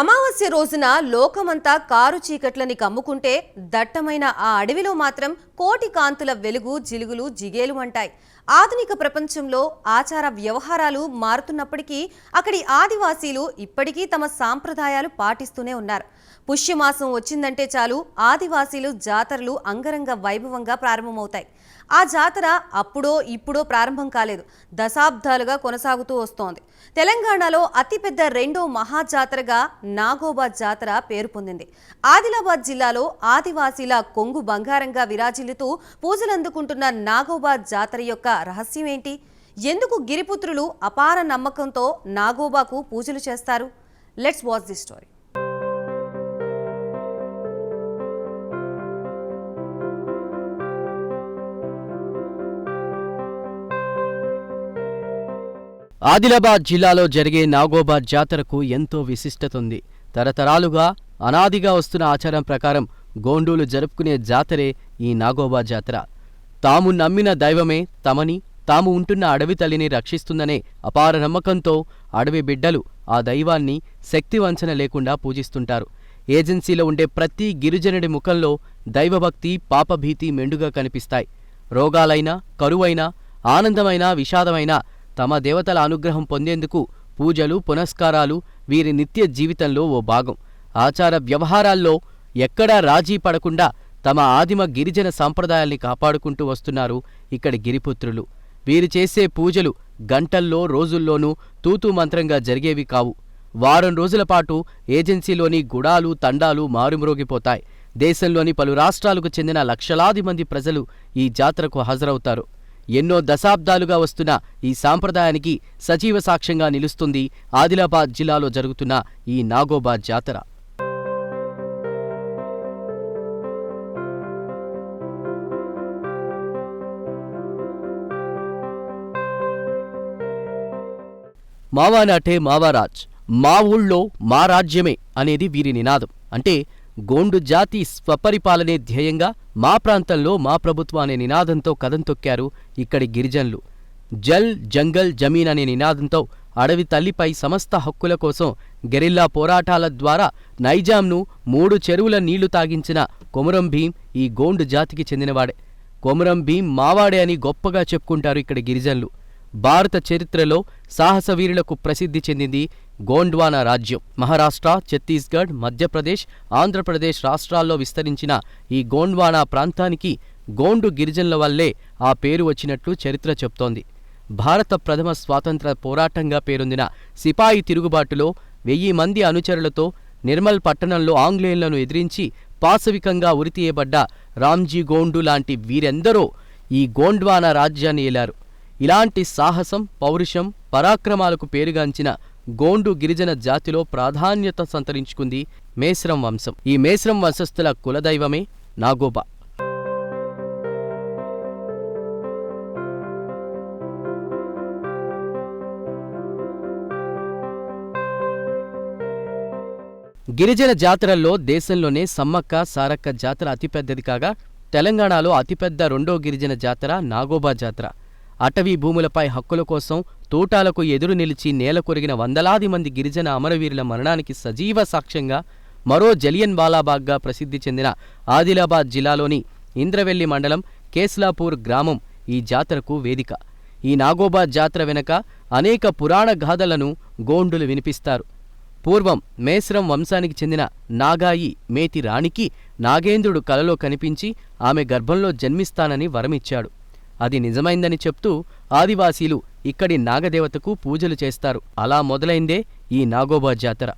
అమావాస్య రోజున లోకమంతా కారు చీకట్లని కమ్ముకుంటే దట్టమైన ఆ అడవిలో మాత్రం కోటి కాంతుల వెలుగు జిలుగులు జిగేలు అంటాయి. ఆధునిక ప్రపంచంలో ఆచార వ్యవహారాలు మారుతున్నప్పటికీ అక్కడి ఆదివాసీలు ఇప్పటికీ తమ సాంప్రదాయాలు పాటిస్తూనే ఉన్నారు. పుష్యమాసం వచ్చిందంటే చాలు ఆదివాసీలు జాతరలు అంగరంగ వైభవంగా ప్రారంభమవుతాయి. ఆ జాతర అప్పుడో ఇప్పుడో ప్రారంభం కాలేదు. దశాబ్దాలుగా కొనసాగుతూ వస్తోంది. తెలంగాణలో అతిపెద్ద రెండో మహాజాతరగా నాగోబా జాతర పేరు పొందింది. ఆదిలాబాద్ జిల్లాలో ఆదివాసీల కొంగు బంగారంగా విరాజిల్లుతూ పూజలందుకుంటున్న నాగోబా జాతర యొక్క రహస్యం ఏంటి? ఎందుకు గిరిపుత్రులు అపార నమ్మకంతో నాగోబాకు పూజలు చేస్తారు? Let's watch the story Adilabad జిల్లాలో జరిగే నాగోబార్ జాతరకు ఎంతో విశిష్టత ఉంది తరతరాలుగా అనాదిగా వస్తున్న ఆచారం ప్రకారం గోండూలు జరుపుకునే జాతరే ఈ నాగోబా జాతర. తాము నమ్మిన దైవమే తమని తాము ఉంటున్న అడవి తల్లిని రక్షిస్తుందనే అపార నమ్మకంతో అడవి బిడ్డలు ఆ దైవాన్ని శక్తివంచన లేకుండా పూజిస్తుంటారు. ఏజెన్సీలో ఉండే ప్రతి గిరిజనుడి ముఖంలో దైవభక్తి పాపభీతి మెండుగా కనిపిస్తాయి. రోగాలైనా కరువైనా ఆనందమైన విషాదమైనా తమ దేవతల అనుగ్రహం పొందేందుకు పూజలు పునస్కారాలు వీరి నిత్య జీవితంలో ఓ భాగం. ఆచార వ్యవహారాల్లో ఎక్కడా రాజీ పడకుండా తమ ఆదిమ గిరిజన సాంప్రదాయాల్ని కాపాడుకుంటూ వస్తున్నారు ఇక్కడి గిరిపుత్రులు. వీరు చేసే పూజలు గంటల్లో రోజుల్లోనూ తూతూ మంత్రంగా జరిగేవి కావు. వారం రోజుల పాటు ఏజెన్సీలోని గుడాలు తండాలు మారుమ్రోగిపోతాయి. దేశంలోని పలు రాష్ట్రాలకు చెందిన లక్షలాది మంది ప్రజలు ఈ జాతరకు హాజరవుతారు. ఎన్నో దశాబ్దాలుగా వస్తున్న ఈ సాంప్రదాయానికి సజీవ సాక్ష్యంగా నిలుస్తుంది ఆదిలాబాద్ జిల్లాలో జరుగుతున్న ఈ నాగోబా జాతర. మావానాటే మావారాజ్ మా ఊళ్ళో మా రాజ్యమే అనేది వీరి నినాదం. అంటే గోండు జాతి స్వపరిపాలనే ధ్యేయంగా మా ప్రాంతంలో మా ప్రభుత్వం అనే నినాదంతో కదం తొక్కారు ఇక్కడి గిరిజనులు. జల్ జంగల్ జమీన్ అనే నినాదంతో అడవి తల్లిపై సమస్త హక్కుల కోసం గెరిల్లా పోరాటాల ద్వారా నైజాంను మూడు చెరువుల నీళ్ళు తాగించిన కొమరం భీం ఈ గోండు జాతికి చెందినవాడే. కొమరం భీం మావాడే అని గొప్పగా చెప్పుకుంటారు ఇక్కడి గిరిజనులు. భారత చరిత్రలో సాహసవీరులకు ప్రసిద్ధి చెందింది గోండ్వానా రాజ్యం. మహారాష్ట్ర ఛత్తీస్గఢ్ మధ్యప్రదేశ్ ఆంధ్రప్రదేశ్ రాష్ట్రాల్లో విస్తరించిన ఈ గోండ్వానా ప్రాంతానికి గోండు గిరిజనుల వల్లే ఆ పేరు వచ్చినట్లు చరిత్ర చెప్తోంది. భారత ప్రథమ స్వాతంత్ర పోరాటంగా పేరొందిన సిపాయి తిరుగుబాటులో వెయ్యి మంది అనుచరులతో నిర్మల్ పట్టణంలో ఆంగ్లేయులను ఎదిరించి పాశవికంగా ఉరితీయబడ్డ రామ్జీ గోండు లాంటి వీరెందరో ఈ గోండ్వానా రాజ్యాన్ని ఏలారు. ఇలాంటి సాహసం పౌరుషం పరాక్రమాలకు పేరుగాంచిన గోండు గిరిజన జాతిలో ప్రాధాన్యత సంతరించుకుంది మేశ్రం వంశం. ఈ మేశ్రం వంశస్థుల కులదైవమే నాగోబా. గిరిజన జాతరల్లో దేశంలోనే సమ్మక్క సారక్క జాతర అతిపెద్దది కాగా తెలంగాణలో అతిపెద్ద రెండో గిరిజన జాతర నాగోబా జాతర. అటవీ భూములపై హక్కుల కోసం తోటాలకు ఎదురు నిలిచి నేల కొరిగిన వందలాది మంది గిరిజన అమరవీరుల మరణానికి సజీవ సాక్ష్యంగా మరో జలియన్ బాలాబాగ్గా ప్రసిద్ధి చెందిన ఆదిలాబాద్ జిల్లాలోని ఇంద్రవెల్లి మండలం కేస్లాపూర్ గ్రామం ఈ జాతరకు వేదిక. ఈ నాగోబా జాతర వెనక అనేక పురాణ గాథలను గోండులు వినిపిస్తారు. పూర్వం మేస్రం వంశానికి చెందిన నాగాయి మేతి రాణికి నాగేంద్రుడు కలలో కనిపించి ఆమె గర్భంలో జన్మిస్తానని వరమిచ్చాడు. అది నిజమైందని చెప్తూ ఆదివాసీలు ఇక్కడి నాగదేవతకు పూజలు చేస్తారు. అలా మొదలైందే ఈ నాగోబా జాతర.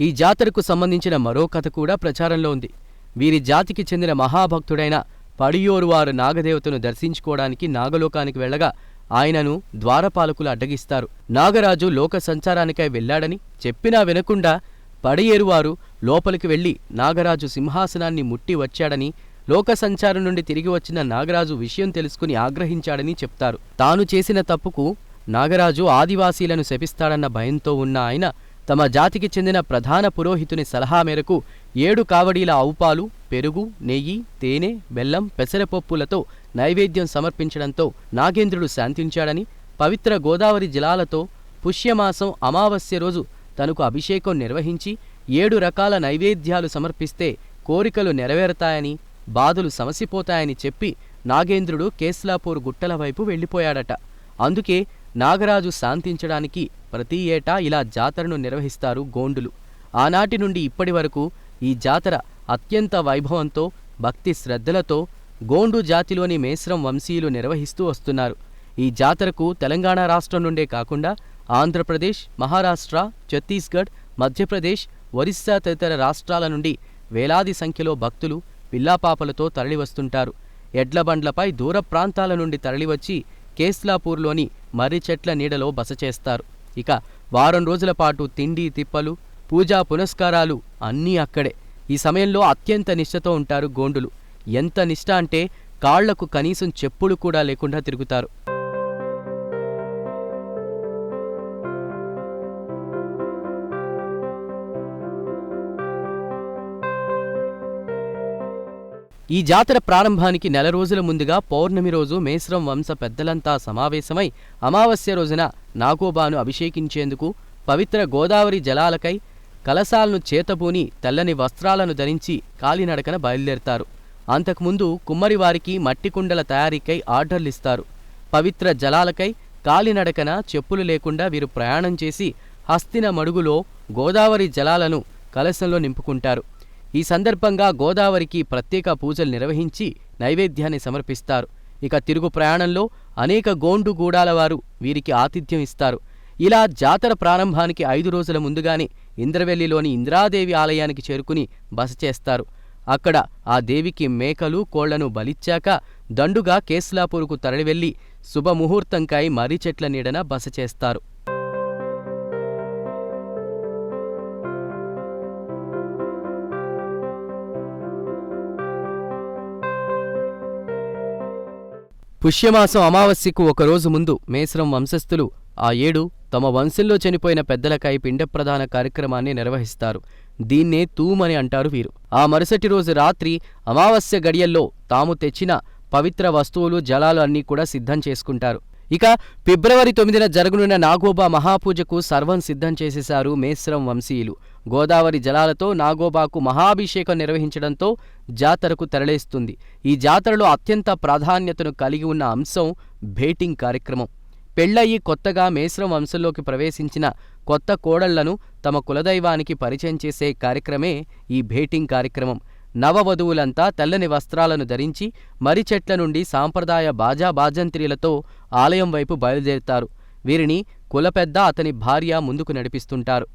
ఈ జాతరకు సంబంధించిన మరో కథ కూడా ప్రచారంలో ఉంది. వీరి జాతికి చెందిన మహాభక్తుడైన పడియోరువారు నాగదేవతను దర్శించుకోవడానికి నాగలోకానికి వెళ్ళగా ఆయనను ద్వారపాలకులు అడ్డగిస్తారు. నాగరాజు లోక సంచారానికై వెళ్ళాడని చెప్పినా వినకుండా పడియేరువారు లోపలికి వెళ్ళి నాగరాజు సింహాసనాన్ని ముట్టి వచ్చాడని లోక సంచారం నుండి తిరిగి వచ్చిన నాగరాజు విషయం తెలుసుకుని ఆగ్రహించాడని చెప్తారు. తాను చేసిన తప్పుకు నాగరాజు ఆదివాసీలను శపిస్తాడన్న భయంతో ఉన్న ఆయన తమ జాతికి చెందిన ప్రధాన పురోహితుని సలహా మేరకు ఏడు కావడీల ఆవుపాలు పెరుగు నెయ్యి తేనె బెల్లం పెసరపప్పులతో నైవేద్యం సమర్పించడంతో నాగేంద్రుడు శాంతించాడని పవిత్ర గోదావరి జలాలతో పుష్యమాసం అమావాస్య రోజు తనకు అభిషేకం నిర్వహించి ఏడు రకాల నైవేద్యాలు సమర్పిస్తే కోరికలు నెరవేరతాయని బాధలు సమసిపోతాయని చెప్పి నాగేంద్రుడు కేస్లాపూర్ గుట్టల వైపు వెళ్ళిపోయాడట. అందుకే నాగరాజు శాంతించడానికి ప్రతి ఏటా ఇలా జాతరను నిర్వహిస్తారు గోండులు. ఆనాటి నుండి ఇప్పటి వరకు ఈ జాతర అత్యంత వైభవంతో భక్తి శ్రద్ధలతో గోండు జాతిలోని మేస్రం వంశీయులు నిర్వహిస్తూ వస్తున్నారు. ఈ జాతరకు తెలంగాణ రాష్ట్రం నుండే కాకుండా ఆంధ్రప్రదేశ్ మహారాష్ట్ర ఛత్తీస్గఢ్ మధ్యప్రదేశ్ ఒరిస్సా తదితర రాష్ట్రాల నుండి వేలాది సంఖ్యలో భక్తులు పిల్లాపాపలతో తరలివస్తుంటారు. ఎడ్లబండ్లపై దూర ప్రాంతాల నుండి తరలివచ్చి కేస్లాపూర్లోని మర్రి చెట్ల నీడలో బస చేస్తారు. ఇక వారం రోజుల పాటు తిండి తిప్పలు పూజా పునస్కారాలు అన్నీ అక్కడే. ఈ సమయంలో అత్యంత నిష్ఠతో ఉంటారు గోండులు. ఎంత నిష్ట అంటే కాళ్ళకు కనీసం చెప్పులు కూడా లేకుండా తిరుగుతారు. ఈ జాతర ప్రారంభానికి నెల రోజుల ముందుగా పౌర్ణమి రోజు మేస్రం వంశ పెద్దలంతా సమావేశమై అమావాస్య రోజున నాగోబాను అభిషేకించేందుకు పవిత్ర గోదావరి జలాలకై కలశాలను చేతబూని తెల్లని వస్త్రాలను ధరించి కాలినడకన బయలుదేరతారు. అంతకుముందు కుమ్మరివారికి మట్టి కుండల తయారీకై ఆర్డర్లిస్తారు. పవిత్ర జలాలకై కాలినడకన చెప్పులు లేకుండా వీరు ప్రయాణం చేసి హస్తిన మడుగులో గోదావరి జలాలను కలశంలో నింపుకుంటారు. ఈ సందర్భంగా గోదావరికి ప్రత్యేక పూజలు నిర్వహించి నైవేద్యాన్ని సమర్పిస్తారు. ఇక తిరుగు ప్రయాణంలో అనేక గోండు గూడాల వారు వీరికి ఆతిథ్యం ఇస్తారు. ఇలా జాతర ప్రారంభానికి ఐదు రోజుల ముందుగానే ఇంద్రవెల్లిలోని ఇంద్రాదేవి ఆలయానికి చేరుకుని బస చేస్తారు. అక్కడ ఆ దేవికి మేకలు కోళ్ళను బలిచ్చాక దండుగా కేస్లాపూర్కు తరలివెళ్ళి శుభముహూర్తంకై మర్రి చెట్ల నీడన బస చేస్తారు. పుష్యమాసం అమావాస్యకు ఒకరోజు ముందు మేసరం వంశస్థులు ఆ ఏడు తమ వంశంలో చనిపోయిన పెద్దలకై పిండప్రదాన కార్యక్రమాన్ని నిర్వహిస్తారు. దీన్నే తూమని అంటారు వీరు. ఆ మరుసటి రోజు రాత్రి అమావాస్య గడియల్లో తాము తెచ్చిన పవిత్ర వస్తువులు జలాలు అన్నీ కూడా సిద్ధం చేసుకుంటారు. ఇక ఫిబ్రవరి తొమ్మిదిన జరగనున్న నాగోబా మహాపూజకు సర్వం సిద్ధం చేసేశారు మేస్రం వంశీయులు. గోదావరి జలాలతో నాగోబాకు మహాభిషేకం నిర్వహించడంతో జాతరకు తెరలేస్తుంది. ఈ జాతరలో అత్యంత ప్రాధాన్యతను కలిగి ఉన్న అంశం భేటింగ్ కార్యక్రమం. పెళ్ళయి కొత్తగా మేశ్రం వంశంలోకి ప్రవేశించిన కొత్త కోడళ్ళను తమ కులదైవానికి పరిచయం చేసే కార్యక్రమే ఈ భేటింగ్ కార్యక్రమం. నవవధువులంతా తెల్లని వస్త్రాలను ధరించి మరి చెట్ల నుండి సాంప్రదాయ బాజా బాజంత్రీలతో ఆలయం వైపు బయలుదేరుతారు. వీరిని కులపెద్ద అతని భార్య ముందుకు నడిపిస్తుంటారు.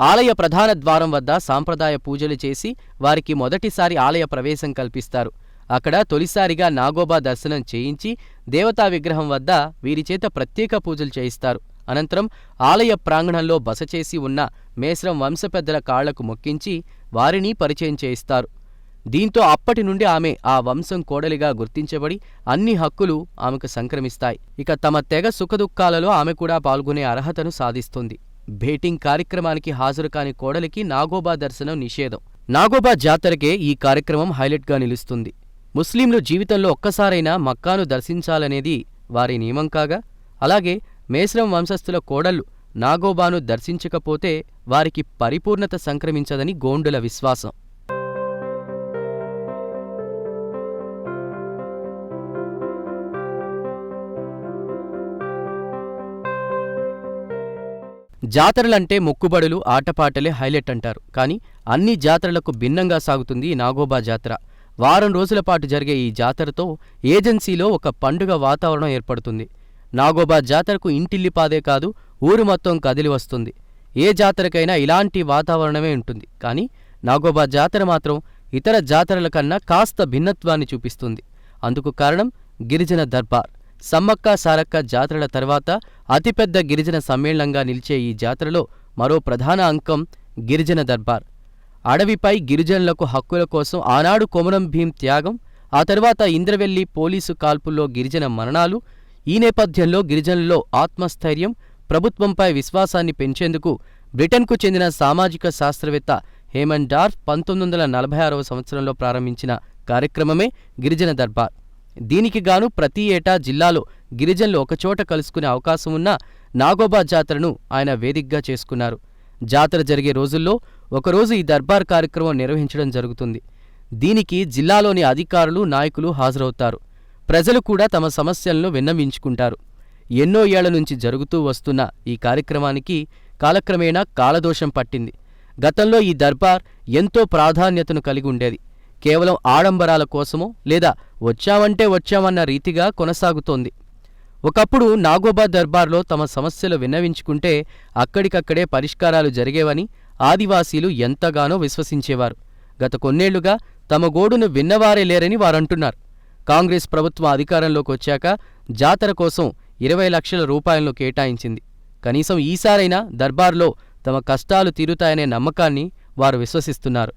ఆలయ ప్రధాన ద్వారం వద్ద సాంప్రదాయ పూజలు చేసి వారికి మొదటిసారి ఆలయ ప్రవేశం కల్పిస్తారు. అక్కడ తొలిసారిగా నాగోబా దర్శనం చేయించి దేవతా విగ్రహం వద్ద వీరిచేత ప్రత్యేక పూజలు చేయిస్తారు. అనంతరం ఆలయ ప్రాంగణంలో బస చేసి ఉన్న మేస్రం వంశపెద్దల కాళ్ళకు మొక్కించి వారిని పరిచయం చేయిస్తారు. దీంతో అప్పటి నుండి ఆమె ఆ వంశం కోడలిగా గుర్తించబడి అన్ని హక్కులు ఆమెకు సంక్రమిస్తాయి. ఇక తమ తెగ సుఖదుఖాలలో ఆమె కూడా పాల్గొనే అర్హతను సాధిస్తుంది. భేటింగ్ కార్యక్రమానికి హాజరు కాని కోడలికి నాగోబా దర్శనం నిషేధం. నాగోబా జాతరకే ఈ కార్యక్రమం హైలైట్గా నిలుస్తుంది. ముస్లింలు జీవితంలో ఒక్కసారైనా మక్కాను దర్శించాలనేది వారి నియమం కాగా అలాగే మేస్రం వంశస్థుల కోడళ్ళు నాగోబాను దర్శించకపోతే వారికి పరిపూర్ణత సంక్రమించదని గోండుల విశ్వాసం. జాతరలంటే మొక్కుబడులు ఆటపాటలే హైలైట్ అంటారు. కానీ అన్ని జాతరలకు భిన్నంగా సాగుతుంది నాగోబా జాతర. వారం రోజుల పాటు జరిగే ఈ జాతరతో ఏజెన్సీలో ఒక పండుగ వాతావరణం ఏర్పడుతుంది. నాగోబా జాతరకు ఇంటిల్లిపాదే కాదు ఊరు మొత్తం కదిలి వస్తుంది. ఏ జాతరకైనా ఇలాంటి వాతావరణమే ఉంటుంది. కానీ నాగోబా జాతర మాత్రం ఇతర జాతరల కన్నా కాస్త భిన్నత్వాన్ని చూపిస్తుంది. అందుకు కారణం గిరిజన దర్బార్. సమ్మక్క సారక్క జాతరల తర్వాత అతిపెద్ద గిరిజన సమ్మేళనంగా నిలిచే ఈ జాతరలో మరో ప్రధాన అంకం గిరిజన దర్బార్. అడవిపై గిరిజనులకు హక్కుల కోసం ఆనాడు కొమరం భీం త్యాగం ఆ తర్వాత ఇంద్రవెల్లి పోలీసు కాల్పుల్లో గిరిజన మరణాలు ఈ నేపథ్యంలో గిరిజనుల్లో ఆత్మస్థైర్యం ప్రభుత్వంపై విశ్వాసాన్ని పెంచేందుకు బ్రిటన్కు చెందిన సామాజిక శాస్త్రవేత్త హేమన్ డార్ఫ్ పంతొమ్మిది వందల నలభై ఆరవ సంవత్సరంలో ప్రారంభించిన కార్యక్రమమే గిరిజన దర్బార్. దీనికి గాను ప్రతి ఏటా జిల్లాలో గిరిజనులు ఒకచోట కలుసుకునే అవకాశం ఉన్న నాగోబా జాతరను ఆయన వేదికగా చేసుకున్నారు. జాతర జరిగే రోజుల్లో ఒకరోజు ఈ దర్బార్ కార్యక్రమం నిర్వహించడం జరుగుతుంది. దీనికి జిల్లాలోని అధికారులు నాయకులు హాజరవుతారు. ప్రజలు కూడా తమ సమస్యలను విన్నవించుకుంటారు. ఎన్నో ఏళ్ళ నుంచి జరుగుతూ వస్తున్న ఈ కార్యక్రమానికి కాలక్రమేణా కాలదోషం పట్టింది. గతంలో ఈ దర్బార్ ఎంతో ప్రాధాన్యతను కలిగి ఉండేది. కేవలం ఆడంబరాల కోసమో లేదా వచ్చామంటే వచ్చామన్న రీతిగా కొనసాగుతోంది. ఒకప్పుడు నాగోబా దర్బార్లో తమ సమస్యలు విన్నవించుకుంటే అక్కడికక్కడే పరిష్కారాలు జరిగేవని ఆదివాసీలు ఎంతగానో విశ్వసించేవారు. గత కొన్నేళ్ళుగా తమ గోడును విన్నవారే లేరని వారంటున్నారు. కాంగ్రెస్ ప్రభుత్వం అధికారంలోకి వచ్చాక జాతర కోసం ఇరవై లక్షల రూపాయలను కేటాయించింది. కనీసం ఈసారైనా దర్బార్లో తమ కష్టాలు తీరుతాయనే నమ్మకాన్ని వారు విశ్వసిస్తున్నారు.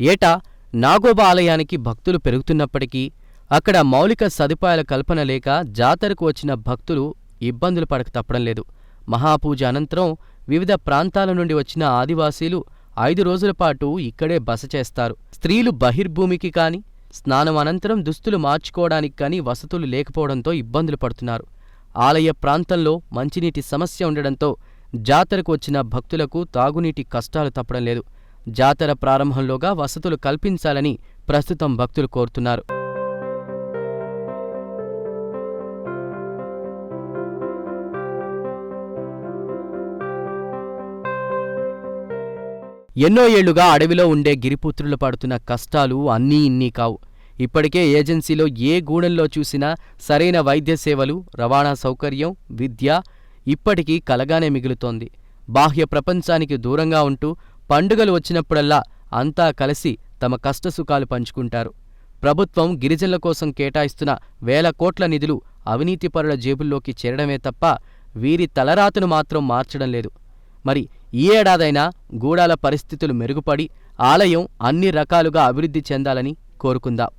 ఏటా నాగోబా ఆలయానికి భక్తులు పెరుగుతున్నప్పటికీ అక్కడ మౌలిక సదుపాయాల కల్పన లేక జాతరకు వచ్చిన భక్తులు ఇబ్బందులు పడక తప్పడం లేదు. మహాపూజ అనంతరం వివిధ ప్రాంతాల నుండి వచ్చిన ఆదివాసీలు ఐదు రోజుల పాటు ఇక్కడే బస చేస్తారు. స్త్రీలు బహిర్భూమికి కాని స్నానం అనంతరం దుస్తులు మార్చుకోవడానికి కానీ వసతులు లేకపోవడంతో ఇబ్బందులు పడుతున్నారు. ఆలయ ప్రాంతంలో మంచినీటి సమస్య ఉండడంతో జాతరకు వచ్చిన భక్తులకు తాగునీటి కష్టాలు తప్పడం లేదు. జాతర ప్రారంభంలోగా వసతులు కల్పించాలని ప్రస్తుతం భక్తులు కోరుతున్నారు. ఎన్నో ఏళ్ళుగా అడవిలో ఉండే గిరిపుత్రులు పడుతున్న కష్టాలు అన్నీ ఇన్నీ కావు. ఇప్పటికే ఏజెన్సీలో ఏ గూడెంలో చూసినా సరైన వైద్య సేవలు రవాణా సౌకర్యం విద్య ఇప్పటికీ కలగానే మిగులుతోంది. బాహ్య ప్రపంచానికి దూరంగా ఉంటూ పండుగలు వచ్చినప్పుడల్లా అంతా కలిసి తమ కష్టసుఖాలు పంచుకుంటారు. ప్రభుత్వం గిరిజనుల కోసం కేటాయిస్తున్న వేల కోట్ల నిధులు అవినీతిపరుల జేబుల్లోకి చేరడమే తప్ప వీరి తలరాతను మాత్రం మార్చడం లేదు. మరి ఈ ఏడాదైనా గూడాల పరిస్థితులు మెరుగుపడి ఆలయం అన్ని రకాలుగా అభివృద్ధి చెందాలని కోరుకుందాం.